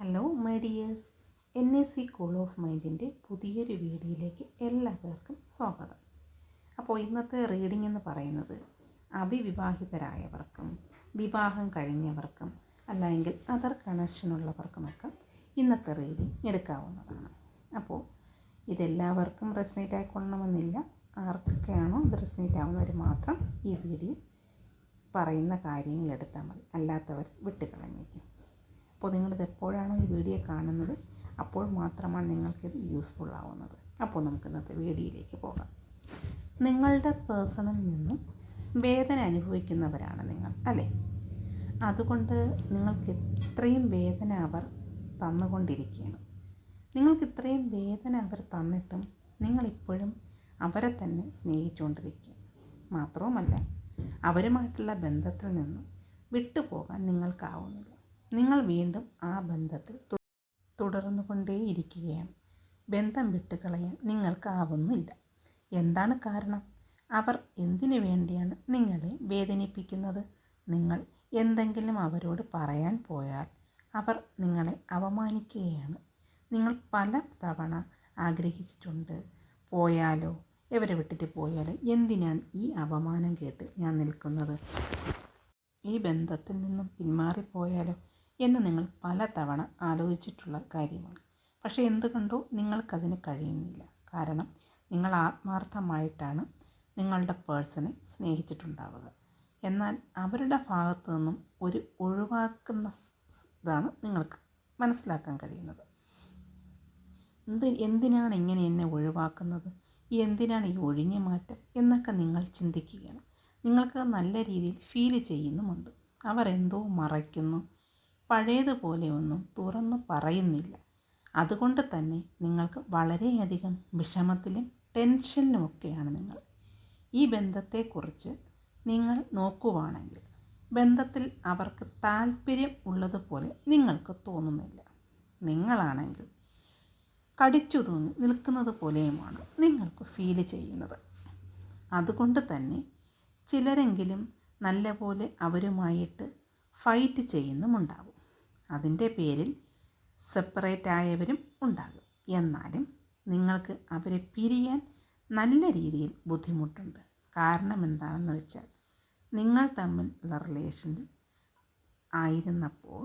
Hello my dears N A C call of മൈൻഡിന്റെ പുതിയൊരു വീഡിയോയിലേക്ക് എല്ലാവർക്കും സ്വാഗതം. അപ്പോൾ ഇന്നത്തെ റീഡിംഗ് എന്ന് പറയുന്നത് അവിവിവാഹിതരായവർക്കും വിവാഹം കഴിഞ്ഞവർക്കും അല്ലെങ്കിൽ അതർ കണക്ഷനുള്ളവർക്കുമൊക്കെ ഇന്നത്തെ റീഡിംഗ് എടുക്കാവുന്നതാണ്. അപ്പോൾ ഇതെല്ലാവർക്കും റെസിനേറ്റ് ആയിക്കൊള്ളണമെന്നില്ല. ആർക്കൊക്കെയാണോ ഇത് റെസിനേറ്റ് ആവുന്നവർ മാത്രം ഈ വീഡിയോ പറയുന്ന കാര്യങ്ങൾ എടുത്താൽ മതി. അല്ലാത്തവർ വിട്ടുകളഞ്ഞേക്കും. അപ്പോൾ നിങ്ങളിത് എപ്പോഴാണോ ഈ വീഡിയോ കാണുന്നത് അപ്പോൾ മാത്രമാണ് നിങ്ങൾക്കിത് യൂസ്ഫുൾ ആവുന്നത്. അപ്പോൾ നമുക്ക് ഇന്നത്തെ വീഡിയോയിലേക്ക് പോകാം. നിങ്ങളുടെ പേഴ്സണിൽ നിന്നും വേദന അനുഭവിക്കുന്നവരാണ് നിങ്ങൾ അല്ലേ? അതുകൊണ്ട് നിങ്ങൾക്ക് ഇത്രയും വേദന അവർ തന്നുകൊണ്ടിരിക്കുകയാണ്. നിങ്ങൾക്ക് ഇത്രയും വേദന അവർ തന്നിട്ടും നിങ്ങളിപ്പോഴും അവരെ തന്നെ സ്നേഹിച്ചുകൊണ്ടിരിക്കുക. മാത്രവുമല്ല അവരുമായിട്ടുള്ള ബന്ധത്തിൽ നിന്നും വിട്ടുപോകാൻ നിങ്ങൾക്കാവുന്നില്ല. നിങ്ങൾ വീണ്ടും ആ ബന്ധത്തിൽ തുടർന്നു കൊണ്ടേയിരിക്കുകയാണ് ബന്ധം വിട്ടുകളയാൻ നിങ്ങൾക്കാവുന്നില്ല. എന്താണ് കാരണം? അവർ എന്തിനു വേണ്ടിയാണ് നിങ്ങളെ വേദനിപ്പിക്കുന്നത്? നിങ്ങൾ എന്തെങ്കിലും അവരോട് പറയാൻ പോയാൽ അവർ നിങ്ങളെ അവമാനിക്കുകയാണ് നിങ്ങൾ പല തവണ ആഗ്രഹിച്ചിട്ടുണ്ട് പോയാലോ? ഇവരെ വിട്ടിട്ട് പോയാലോ? എന്തിനാണ് ഈ അപമാനം കേട്ട് ഞാൻ നിൽക്കുന്നത്? ഈ ബന്ധത്തിൽ നിന്നും പിന്മാറിപ്പോയാലോ? എന്ന് നിങ്ങൾ പലതവണ ആലോചിച്ചിട്ടുള്ള കാര്യമാണ്. പക്ഷേ എന്തുകൊണ്ടോ നിങ്ങൾക്കതിന് കഴിയുന്നില്ല. കാരണം നിങ്ങൾ ആത്മാർത്ഥമായിട്ടാണ് നിങ്ങളുടെ പേഴ്സണെ സ്നേഹിച്ചിട്ടുണ്ടാവുക. എന്നാൽ അവരുടെ ഭാഗത്തു നിന്നും ഒരു ഒഴിവാക്കുന്ന ഇതാണ് നിങ്ങൾക്ക് മനസ്സിലാക്കാൻ കഴിയുന്നത്. എന്ത് എന്തിനാണ് ഇങ്ങനെ എന്നെ ഒഴിവാക്കുന്നത്? എന്തിനാണ് ഈ ഒഴിഞ്ഞു മാറ്റം? എന്നൊക്കെ നിങ്ങൾ ചിന്തിക്കുകയാണ്. നിങ്ങൾക്ക് നല്ല രീതിയിൽ ഫീൽ ചെയ്യുന്നുമുണ്ട്. അവർ എന്തോ മറയ്ക്കുന്നു. പഴയതുപോലെ ഒന്നും തുറന്നു പറയുന്നില്ല. അതുകൊണ്ട് തന്നെ നിങ്ങൾക്ക് വളരെയധികം വിഷമത്തിലും ടെൻഷനിലുമൊക്കെയാണ് നിങ്ങൾ. ഈ ബന്ധത്തെക്കുറിച്ച് നിങ്ങൾ നോക്കുവാണെങ്കിൽ ബന്ധത്തിൽ അവർക്ക് താല്പര്യം ഉള്ളതുപോലെ നിങ്ങൾക്ക് തോന്നുന്നില്ല. നിങ്ങളാണെങ്കിൽ കടിച്ചു തൂങ്ങി നിൽക്കുന്നത് പോലെയുമാണ് നിങ്ങൾക്ക് ഫീൽ ചെയ്യുന്നത്. അതുകൊണ്ട് തന്നെ ചിലരെങ്കിലും നല്ലപോലെ അവരുമായിട്ട് ഫൈറ്റ് ചെയ്യുന്നുമുണ്ടാകും അതിന്റെ പേരിൽ സെപ്പറേറ്റ് ആയവരും ഉണ്ടാകും. എന്നാലും നിങ്ങൾക്ക് അവരെ പിരിയാൻ നല്ല രീതിയിൽ ബുദ്ധിമുട്ടുണ്ട്. കാരണം എന്താണെന്ന് വെച്ചാൽ നിങ്ങൾ തമ്മിലുള്ള റിലേഷനിൽ ആയിരുന്നപ്പോൾ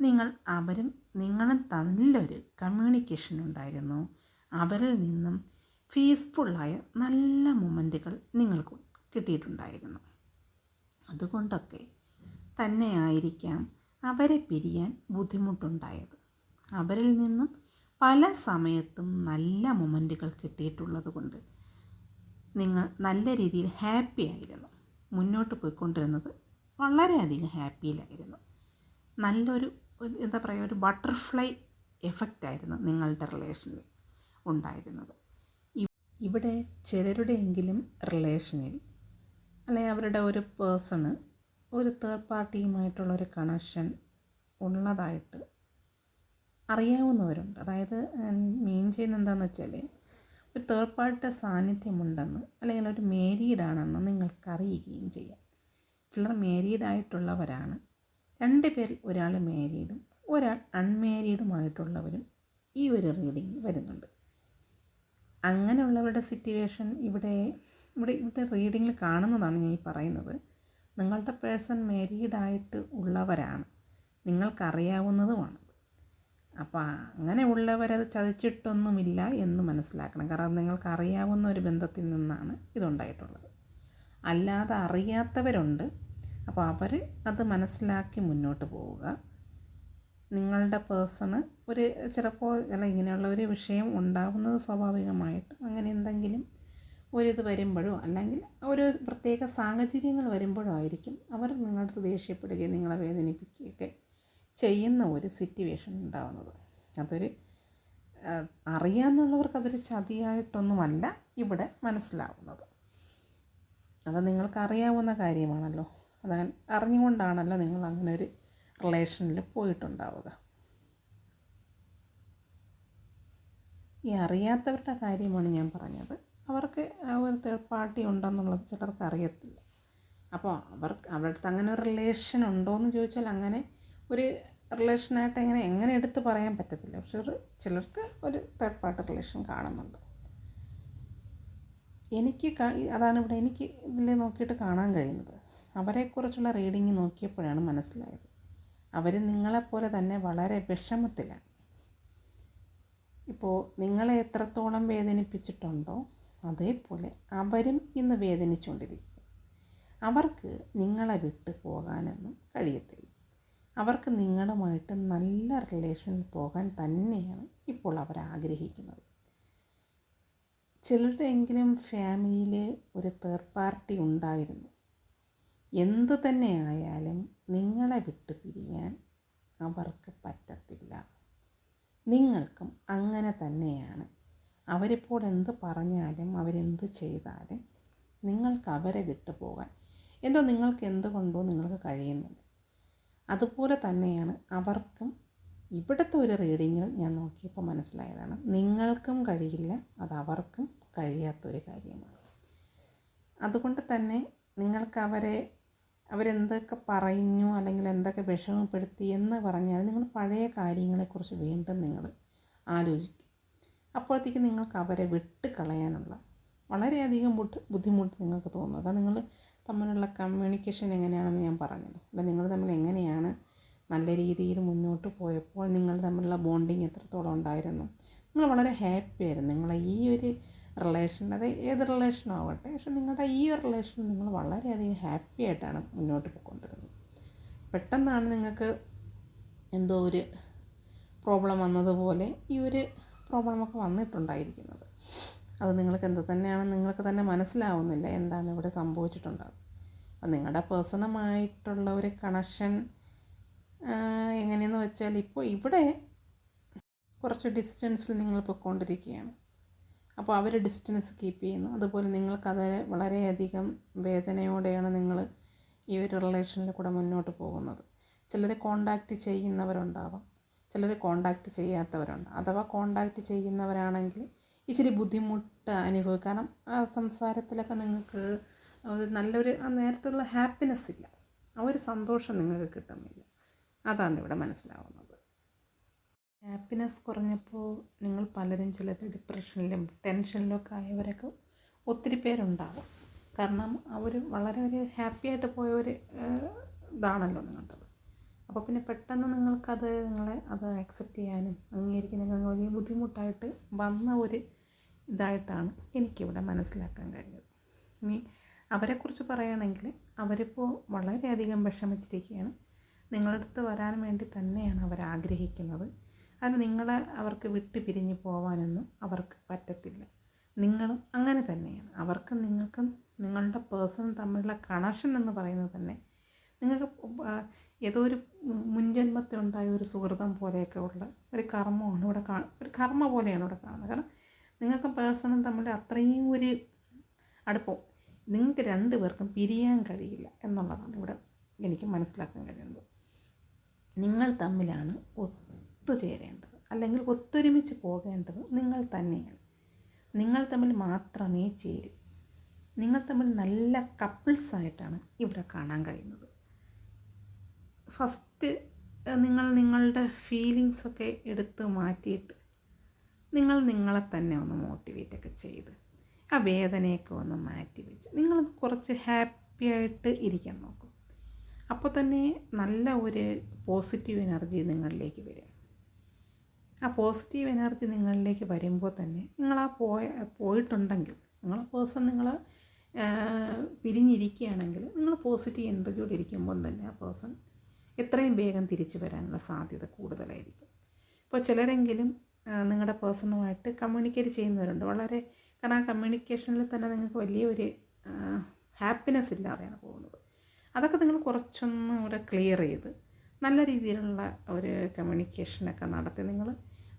നിങ്ങൾ അവരും നിങ്ങളും നല്ലൊരു കമ്മ്യൂണിക്കേഷൻ ഉണ്ടായിരുന്നു. അവരിൽ നിന്നും ഫീസ്ഫുള്ളായ നല്ല മൊമെന്റുകൾ നിങ്ങൾക്ക് കിട്ടിയിട്ടുണ്ടായിരുന്നു. അതുകൊണ്ടൊക്കെ തന്നെ ആയിരിക്കാം അവരെ പിരിയാൻ ബുദ്ധിമുട്ടുണ്ടായത്. അവരിൽ നിന്നും പല സമയത്തും നല്ല മൊമെന്റുകൾ കിട്ടിയിട്ടുള്ളത് കൊണ്ട് നിങ്ങൾ നല്ല രീതിയിൽ ഹാപ്പി ആയിരുന്നു. മുന്നോട്ട് പോയിക്കൊണ്ടിരുന്നത് വളരെയധികം ഹാപ്പിയിലായിരുന്നു നല്ലൊരു എന്താ പറയുക ഒരു ബട്ടർഫ്ലൈ എഫക്റ്റ് ആയിരുന്നു നിങ്ങളുടെ റിലേഷനിൽ ഉണ്ടായിരുന്നത്. ഇവിടെ ചിലരുടെയെങ്കിലും റിലേഷനിൽ അല്ലെങ്കിൽ അവരുടെ ഒരു പേഴ്സണ് ഒരു തേർഡ് പാർട്ടിയുമായിട്ടുള്ളൊരു കണക്ഷൻ ഉള്ളതായിട്ട് അറിയാവുന്നവരുണ്ട്. അതായത് മീൻ ചെയ്യുന്ന എന്താണെന്ന് വെച്ചാൽ ഒരു തേർഡ് പാർട്ടിയുടെ സാന്നിധ്യമുണ്ടെന്ന് അല്ലെങ്കിൽ ഒരു മേരീഡാണെന്ന് നിങ്ങൾക്കറിയുകയും ചെയ്യാം. ചിലർ മേരീഡായിട്ടുള്ളവരാണ് രണ്ട് പേരിൽ ഒരാൾ മേരീഡും ഒരാൾ അൺമേരീഡുമായിട്ടുള്ളവരും ഈ ഒരു റീഡിങ് വരുന്നുണ്ട്. അങ്ങനെയുള്ളവരുടെ സിറ്റുവേഷൻ ഇവിടെ ഇവിടെ ഇവിടെ റീഡിങ്ങിൽ കാണുന്നതാണ് ഞാൻ ഈ പറയുന്നത്. നിങ്ങളുടെ പേഴ്സൺ മേരീഡായിട്ട് ഉള്ളവരാണ്. നിങ്ങൾക്കറിയാവുന്നതുമാണ്. അപ്പോൾ അങ്ങനെ ഉള്ളവരത് ചതിച്ചിട്ടൊന്നുമില്ല എന്ന് മനസ്സിലാക്കണം. കാരണം നിങ്ങൾക്കറിയാവുന്ന ഒരു ബന്ധത്തിൽ നിന്നാണ് ഇതുണ്ടായിട്ടുള്ളത്. അല്ലാതെ അറിയാത്തവരുണ്ട്. അപ്പോൾ അവർ അത് മനസ്സിലാക്കി മുന്നോട്ട് പോവുക. നിങ്ങളുടെ പേഴ്സണ് ഒരു ചിലപ്പോൾ അല്ല ഇങ്ങനെയുള്ള ഒരു വിഷയം ഉണ്ടാകുന്നത് സ്വാഭാവികമായിട്ട്. അങ്ങനെ എന്തെങ്കിലും ഒരിത് വരുമ്പോഴോ അല്ലെങ്കിൽ ഒരു പ്രത്യേക സാഹചര്യങ്ങൾ വരുമ്പോഴോ ആയിരിക്കും അവർ നിങ്ങളടുത്ത് ദേഷ്യപ്പെടുകയും നിങ്ങളെ വേദനിപ്പിക്കുകയൊക്കെ ചെയ്യുന്ന ഒരു സിറ്റുവേഷൻ ഉണ്ടാകുന്നത് അതൊരു അറിയാമെന്നുള്ളവർക്ക് അതൊരു ചതിയായിട്ടൊന്നുമല്ല ഇവിടെ മനസ്സിലാവുന്നത്. അത് നിങ്ങൾക്ക് അറിയാവുന്ന കാര്യമാണല്ലോ. അത് അറിഞ്ഞുകൊണ്ടാണല്ലോ നിങ്ങൾ അങ്ങനെ ഒരു റിലേഷനിൽ പോയിട്ടുണ്ടാവുക. ഈ അറിയാത്തവരുടെ കാര്യമാണ് ഞാൻ പറഞ്ഞത്. അവർക്ക് ഒരു തേർഡ് പാർട്ടി ഉണ്ടെന്നുള്ളത് ചിലർക്ക് അറിയത്തില്ല. അപ്പോൾ അവർക്ക് അവരുടെ അങ്ങനെ ഒരു റിലേഷൻ ഉണ്ടോ എന്ന് ചോദിച്ചാൽ അങ്ങനെ ഒരു റിലേഷനായിട്ട് എങ്ങനെ എങ്ങനെ എടുത്ത് പറയാൻ പറ്റത്തില്ല. പക്ഷെ ഒരു ചിലർക്ക് ഒരു തേർഡ് പാർട്ടി റിലേഷൻ കാണുന്നുണ്ട്. എനിക്ക് അതാണ് ഇവിടെ എനിക്ക് ഇതിൽ നോക്കിയിട്ട് കാണാൻ കഴിയുന്നത്. അവരെക്കുറിച്ചുള്ള റീഡിങ് നോക്കിയപ്പോഴാണ് മനസ്സിലായത്. അവർ നിങ്ങളെപ്പോലെ തന്നെ വളരെ വിഷമത്തിലാണ്. ഇപ്പോൾ നിങ്ങളെ എത്രത്തോളം വേദനിപ്പിച്ചിട്ടുണ്ടോ അതേപോലെ അവരും ഇന്ന് വേദനിച്ചുകൊണ്ടിരിക്കും. അവർക്ക് നിങ്ങളെ വിട്ടു പോകാനൊന്നും കഴിയത്തില്ല. അവർക്ക് നിങ്ങളുമായിട്ട് നല്ല റിലേഷൻ പോകാൻ തന്നെയാണ് ഇപ്പോൾ അവർ ആഗ്രഹിക്കുന്നത്. ചിലരുടെയെങ്കിലും ഫാമിലിയിൽ ഒരു തേർഡ് പാർട്ടി ഉണ്ടായിരുന്നു. എന്തു തന്നെ ആയാലും നിങ്ങളെ വിട്ടു പിരിയാൻ അവർക്ക് പറ്റത്തില്ല. നിങ്ങൾക്കും അങ്ങനെ തന്നെയാണ്. അവരിപ്പോൾ എന്ത് പറഞ്ഞാലും അവരെന്ത് ചെയ്താലും നിങ്ങൾക്ക് അവരെ വിട്ടുപോകാൻ എന്തോ നിങ്ങൾക്ക് എന്തുകൊണ്ടോ നിങ്ങൾക്ക് കഴിയുന്നില്ല. അതുപോലെ തന്നെയാണ് അവർക്കും ഇവിടുത്തെ ഒരു റീഡിങ്ങിൽ ഞാൻ നോക്കിയപ്പോൾ മനസ്സിലായതാണ്. നിങ്ങൾക്കും കഴിയില്ല അത് അവർക്കും കഴിയാത്തൊരു കാര്യമാണ്. അതുകൊണ്ട് തന്നെ നിങ്ങൾക്ക് അവരെ അവരെന്തൊക്കെ പറഞ്ഞു അല്ലെങ്കിൽ എന്തൊക്കെ വിഷമപ്പെടുത്തി എന്ന് പറഞ്ഞാൽ നിങ്ങൾ പഴയ കാര്യങ്ങളെക്കുറിച്ച് വീണ്ടും നിങ്ങൾ ആലോചിക്കും. അപ്പോഴത്തേക്ക് നിങ്ങൾക്ക് അവരെ വിട്ട് കളയാനുള്ള വളരെയധികം ബുദ്ധി ബുദ്ധിമുട്ട് നിങ്ങൾക്ക് തോന്നും അതാ നിങ്ങൾ തമ്മിലുള്ള കമ്മ്യൂണിക്കേഷൻ എങ്ങനെയാണെന്ന് ഞാൻ പറഞ്ഞത് അല്ല നിങ്ങൾ തമ്മിൽ എങ്ങനെയാണ് നല്ല രീതിയിൽ മുന്നോട്ട് പോയപ്പോൾ നിങ്ങൾ തമ്മിലുള്ള ബോണ്ടിങ് എത്രത്തോളം ഉണ്ടായിരുന്നു? നിങ്ങൾ വളരെ ഹാപ്പി ആയിരുന്നു. നിങ്ങളെ ഈ ഒരു റിലേഷൻ അത് ഏത് റിലേഷനും ആവട്ടെ പക്ഷെ നിങ്ങളുടെ ഈ ഒരു റിലേഷൻ നിങ്ങൾ വളരെയധികം ഹാപ്പി ആയിട്ടാണ് മുന്നോട്ട് പോയിക്കൊണ്ടിരുന്നത്. പെട്ടെന്നാണ് നിങ്ങൾക്ക് എന്തോ ഒരു പ്രോബ്ലം വന്നതുപോലെ ഈ ഒരു പ്രോബ്ലമൊക്കെ വന്നിട്ടുണ്ടായിരിക്കുന്നത്. അത് നിങ്ങൾക്ക് എന്ത് തന്നെയാണ് നിങ്ങൾക്ക് തന്നെ മനസ്സിലാവുന്നില്ല എന്താണ് ഇവിടെ സംഭവിച്ചിട്ടുണ്ടാകും അപ്പം നിങ്ങളുടെ പേഴ്സണമായിട്ടുള്ള ഒരു കണക്ഷൻ എങ്ങനെയെന്ന് വെച്ചാൽ ഇപ്പോൾ ഇവിടെ കുറച്ച് ഡിസ്റ്റൻസിൽ നിങ്ങൾ പൊയ്ക്കൊണ്ടിരിക്കുകയാണ്. അപ്പോൾ അവർ ഡിസ്റ്റൻസ് കീപ്പ് ചെയ്യുന്നു. അതുപോലെ നിങ്ങൾക്കത് വളരെയധികം വേദനയോടെയാണ് നിങ്ങൾ ഈ ഒരു റിലേഷനിൽ കൂടെ മുന്നോട്ട് പോകുന്നത്. ചിലർ കോണ്ടാക്റ്റ് ചെയ്യുന്നവരുണ്ടാവാം. ചിലർ കോണ്ടാക്റ്റ് ചെയ്യാത്തവരുണ്ട്. അഥവാ കോണ്ടാക്റ്റ് ചെയ്യുന്നവരാണെങ്കിൽ ഇച്ചിരി ബുദ്ധിമുട്ട് അനുഭവിക്കും. കാരണം ആ സംസാരത്തിലൊക്കെ നിങ്ങൾക്ക് നല്ലൊരു ആ നേരത്തുള്ള ഹാപ്പിനെസ് ഇല്ല. ആ ഒരു സന്തോഷം നിങ്ങൾക്ക് കിട്ടുന്നില്ല. അതാണ് ഇവിടെ മനസ്സിലാവുന്നത്. ഹാപ്പിനെസ് കുറഞ്ഞപ്പോൾ നിങ്ങൾ പലരും ചിലർ ഡിപ്രഷനിലും ടെൻഷനിലും ഒക്കെ ആയവരൊക്കെ ഒത്തിരി പേരുണ്ടാവും. കാരണം അവർ വളരെ ഒരു ഹാപ്പിയായിട്ട് പോയ ഒരു ഇതാണല്ലോ നിങ്ങളുടേത് അപ്പോൾ പിന്നെ പെട്ടെന്ന് നിങ്ങൾക്കത് നിങ്ങളെ അത് അക്സെപ്റ്റ് ചെയ്യാനും അംഗീകരിക്കാൻ നിങ്ങൾക്ക് വലിയ ബുദ്ധിമുട്ടായിട്ട് വന്ന ഒരു ഇതായിട്ടാണ് എനിക്കിവിടെ മനസ്സിലാക്കാൻ കഴിഞ്ഞത്. ഇനി അവരെക്കുറിച്ച് പറയുകയാണെങ്കിൽ അവരിപ്പോൾ വളരെയധികം വിഷമിച്ചിരിക്കുകയാണ്. നിങ്ങളുടെ അടുത്ത് വരാൻ വേണ്ടി തന്നെയാണ് അവർ ആഗ്രഹിക്കുന്നത്. അത് നിങ്ങളെ അവർക്ക് വിട്ടു പിരിഞ്ഞ് പോകാനൊന്നും അവർക്ക് പറ്റത്തില്ല. നിങ്ങളും അങ്ങനെ തന്നെയാണ്. അവർക്കും നിങ്ങൾക്കും നിങ്ങളുടെ പേഴ്സൺ തമ്മിലുള്ള കണക്ഷൻ എന്ന് പറയുന്നത് തന്നെ നിങ്ങൾക്ക് ഏതോ ഒരു മുൻജന്മത്തിൽ ഉണ്ടായ ഒരു സുഹൃതം പോലെയൊക്കെ ഉള്ള ഒരു കർമ്മമാണ് ഇവിടെ കാ ഒരു കർമ്മ പോലെയാണ് ഇവിടെ കാണുന്നത്. കാരണം നിങ്ങൾക്കും പേഴ്സണും തമ്മിൽ അത്രയും ഒരു അടുപ്പം. നിങ്ങൾക്ക് രണ്ട് പേർക്കും പിരിയാൻ കഴിയില്ല എന്നുള്ളതാണ് ഇവിടെ എനിക്ക് മനസ്സിലാക്കാൻ കഴിയുന്നത്. നിങ്ങൾ തമ്മിലാണ് ഒത്തുചേരേണ്ടത് അല്ലെങ്കിൽ ഒത്തൊരുമിച്ച് പോകേണ്ടത് നിങ്ങൾ തന്നെയാണ്. നിങ്ങൾ തമ്മിൽ മാത്രമേ ചേരൂ. നിങ്ങൾ തമ്മിൽ നല്ല കപ്പിൾസായിട്ടാണ് ഇവിടെ കാണാൻ കഴിയുന്നത്. ഫസ്റ്റ് നിങ്ങൾ നിങ്ങളുടെ ഫീലിങ്സൊക്കെ എടുത്ത് മാറ്റിയിട്ട് നിങ്ങൾ നിങ്ങളെ തന്നെ ഒന്ന് മോട്ടിവേറ്റ് ഒക്കെ ചെയ്ത് ആ വേദനയൊക്കെ ഒന്ന് മാറ്റി വെച്ച് നിങ്ങൾ കുറച്ച് ഹാപ്പി ആയിട്ട് ഇരിക്കാൻ നോക്കും. അപ്പോൾ തന്നെ നല്ല ഒരു പോസിറ്റീവ് എനർജി നിങ്ങളിലേക്ക് വരും. ആ പോസിറ്റീവ് എനർജി നിങ്ങളിലേക്ക് വരുമ്പോൾ തന്നെ നിങ്ങൾ ആ പോയ പോയിട്ടുണ്ടെങ്കിൽ നിങ്ങളെ പേഴ്സൺ നിങ്ങൾ പിരിഞ്ഞിരിക്കുകയാണെങ്കിൽ നിങ്ങൾ പോസിറ്റീവ് എനർജിയോടെ ഇരിക്കുമ്പോൾ തന്നെ ആ പേഴ്സൺ എത്രയും വേഗം തിരിച്ചു വരാനുള്ള സാധ്യത കൂടുതലായിരിക്കും. ഇപ്പോൾ ചിലരെങ്കിലും നിങ്ങളുടെ പേഴ്സണുമായിട്ട് കമ്മ്യൂണിക്കേറ്റ് ചെയ്യുന്നവരുണ്ട്. വളരെ കാരണം ആ കമ്മ്യൂണിക്കേഷനിൽ തന്നെ നിങ്ങൾക്ക് വലിയൊരു ഹാപ്പിനെസ് ഇല്ലാതെയാണ് പോകുന്നത്. അതൊക്കെ നിങ്ങൾ കുറച്ചൊന്ന് ഇവിടെ ക്ലിയർ ചെയ്ത് നല്ല രീതിയിലുള്ള ഒരു കമ്മ്യൂണിക്കേഷനൊക്കെ നടത്തി നിങ്ങൾ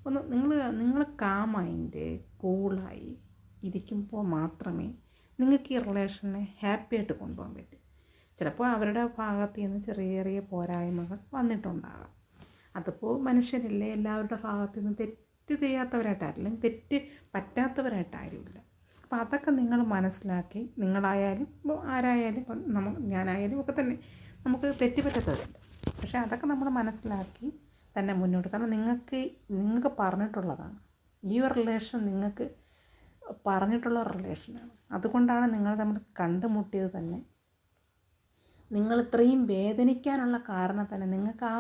ഒന്ന് നിങ്ങൾ നിങ്ങൾ കാമൈൻഡ് കൂളായി ഇരിക്കുമ്പോൾ മാത്രമേ നിങ്ങൾക്ക് ഈ റിലേഷനെ ഹാപ്പി ആയിട്ട് കൊണ്ടുപോകാൻ പറ്റൂ. ചിലപ്പോൾ അവരുടെ ഭാഗത്ത് നിന്ന് ചെറിയ ചെറിയ പോരായ്മകൾ വന്നിട്ടുണ്ടാകാം. അതിപ്പോൾ മനുഷ്യരല്ലേ എല്ലാവരുടെ ഭാഗത്ത് നിന്ന് തെറ്റ് ചെയ്യാത്തവരായിട്ടാരില്ല തെറ്റ് പറ്റാത്തവരായിട്ടാരുമില്ല. അപ്പോൾ അതൊക്കെ നിങ്ങൾ മനസ്സിലാക്കി നിങ്ങളായാലും ഇപ്പോൾ ആരായാലും ഇപ്പം നമ്മ ഞാനായാലും ഒക്കെ തന്നെ നമുക്ക് തെറ്റ് പറ്റാത്തവരുണ്ട് പക്ഷേ അതൊക്കെ നമ്മൾ മനസ്സിലാക്കി തന്നെ മുന്നോട്ട് കാരണം നിങ്ങൾക്ക് നിങ്ങൾക്ക് പറഞ്ഞിട്ടുള്ളതാണ്. ഈ ഒരു റിലേഷൻ നിങ്ങൾക്ക് പറഞ്ഞിട്ടുള്ള റിലേഷനാണ് അതുകൊണ്ടാണ് നിങ്ങൾ തമ്മിൽ കണ്ടുമുട്ടിയത് തന്നെ നിങ്ങൾ ഇത്രയും വേദനിക്കാനുള്ള കാരണം തന്നെ നിങ്ങൾക്ക് ആ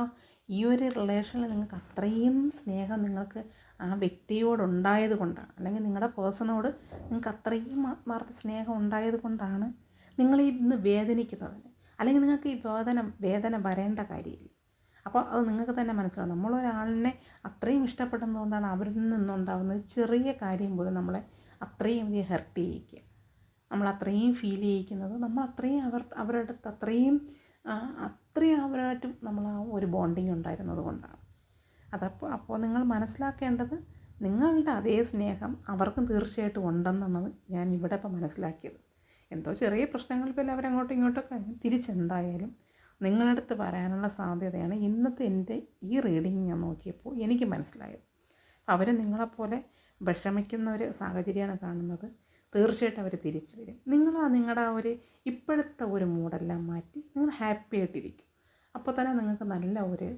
ഈ ഒരു റിലേഷനിൽ നിങ്ങൾക്ക് അത്രയും സ്നേഹം നിങ്ങൾക്ക് ആ വ്യക്തിയോടുണ്ടായത് കൊണ്ടാണ്. അല്ലെങ്കിൽ നിങ്ങളുടെ പേഴ്സണോട് നിങ്ങൾക്ക് അത്രയും ആത്മാർത്ഥ സ്നേഹം ഉണ്ടായത് കൊണ്ടാണ് നിങ്ങൾ ഇന്ന് വേദനിക്കുന്നത് അല്ലെങ്കിൽ നിങ്ങൾക്ക് ഈ വേദന വേദന വരേണ്ട കാര്യമില്ല. അപ്പോൾ അത് നിങ്ങൾക്ക് തന്നെ മനസ്സിലാവും. നമ്മളൊരാളിനെ അത്രയും ഇഷ്ടപ്പെടുന്നതുകൊണ്ടാണ് അവരിൽ നിന്നുണ്ടാകുന്ന ചെറിയ കാര്യം പോലും നമ്മളെ അത്രയും ഹെർട്ട് ചെയ്യിക്കുക. നമ്മൾ അത്രയും ഫീൽ ചെയ്യിക്കുന്നത് നമ്മൾ അത്രയും അവർ അവരുടെ അത്രയും അത്രയും അവരായിട്ടും നമ്മൾ ആ ഒരു ബോണ്ടിങ് ഉണ്ടായിരുന്നത് കൊണ്ടാണ്. അതപ്പോൾ അപ്പോൾ നിങ്ങൾ മനസ്സിലാക്കേണ്ടത് നിങ്ങളുടെ അതേ സ്നേഹം അവർക്കും തീർച്ചയായിട്ടും ഉണ്ടെന്നുള്ളത് ഞാൻ ഇവിടെ ഇപ്പോൾ മനസ്സിലാക്കിയത്. എന്തോ ചെറിയ പ്രശ്നങ്ങൾ ഇപ്പോൾ അവരങ്ങോട്ടും ഇങ്ങോട്ടൊക്കെ തിരിച്ചെന്തായാലും നിങ്ങളടുത്ത് വരാനുള്ള സാധ്യതയാണ് ഇന്നത്തെ എന്റെ ഈ റീഡിങ് ഞാൻ നോക്കിയപ്പോൾ എനിക്ക് മനസ്സിലായത്. അവർ നിങ്ങളെപ്പോലെ വിഷമിക്കുന്ന ഒരു സാഹചര്യമാണ് കാണുന്നത്. തീർച്ചയായിട്ടും അവർ തിരിച്ചു വരും. നിങ്ങൾ നിങ്ങളുടെ ആ ഒരു ഇപ്പോഴത്തെ ഒരു മൂഡെല്ലാം മാറ്റി നിങ്ങൾ ഹാപ്പി ആയിട്ടിരിക്കും. അപ്പോൾ തന്നെ നിങ്ങൾക്ക് നല്ല ഒരു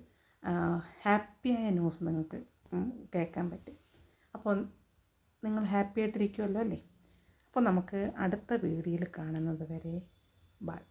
ഹാപ്പിയായ ന്യൂസ് നിങ്ങൾക്ക് കേൾക്കാൻ പറ്റും. അപ്പോൾ നിങ്ങൾ ഹാപ്പി ആയിട്ടിരിക്കുമല്ലോ അല്ലേ? അപ്പോൾ നമുക്ക് അടുത്ത വീഡിയോയിൽ കാണുന്നത് വരെ ബൈ